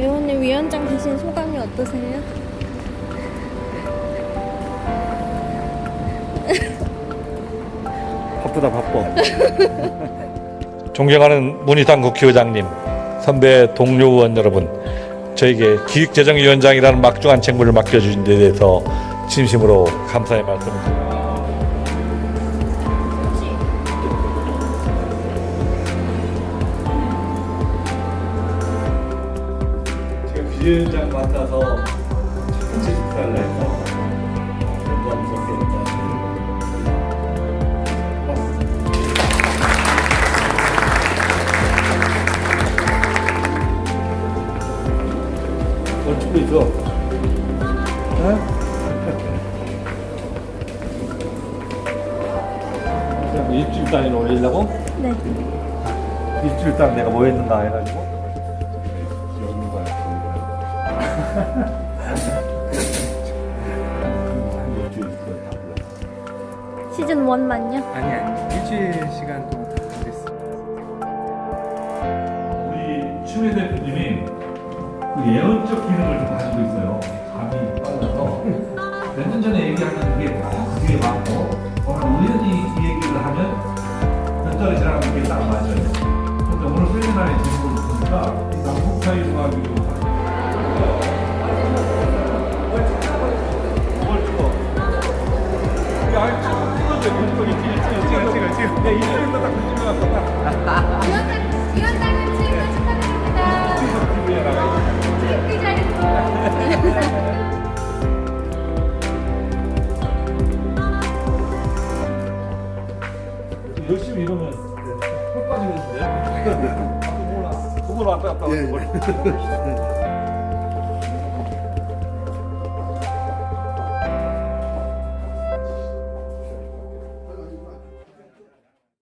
의원님 위원장 되신 소감이 어떠세요? 바쁘다 바빠. 존경하는 문희상 국회의장님, 선배 동료 의원 여러분, 저에게 기획재정위원장이라는 막중한 책무를 맡겨주신 데 대해서 진심으로 감사의 말씀드립니다. 비위원장 맡아서 첫 번째 식사를 해서 영광스럽게 일단 어쩌고 있어? 어? 뭐 일주일 단위로 올리려고? 네. 일주일 동안 내가 뭐 했는가 해가지고 시즌 1만요? 아니 아니 일주일 시간 동안 다 됐어. 우리 추미 대표님이 그 예언적 기능을 좀 가지고 있어요. 감이 빨라서 몇 년 전에 얘기하는 게다 그게 맞고 오늘 우연히 이 얘기를 하면 몇 달이 지나면 그게 딱 맞아요. 근데 오늘 세미나의 제목을 보니까 이 남북 사이 뭘 야, 이쪽에다 딱 갖고 딱. 위원장, 위원장님 출마 축하드립니다. TV에 나가. 그 자리로. 열심히 이러면 혈 빠지겠는데? 몰라. 그걸 왔다 갔다 걸.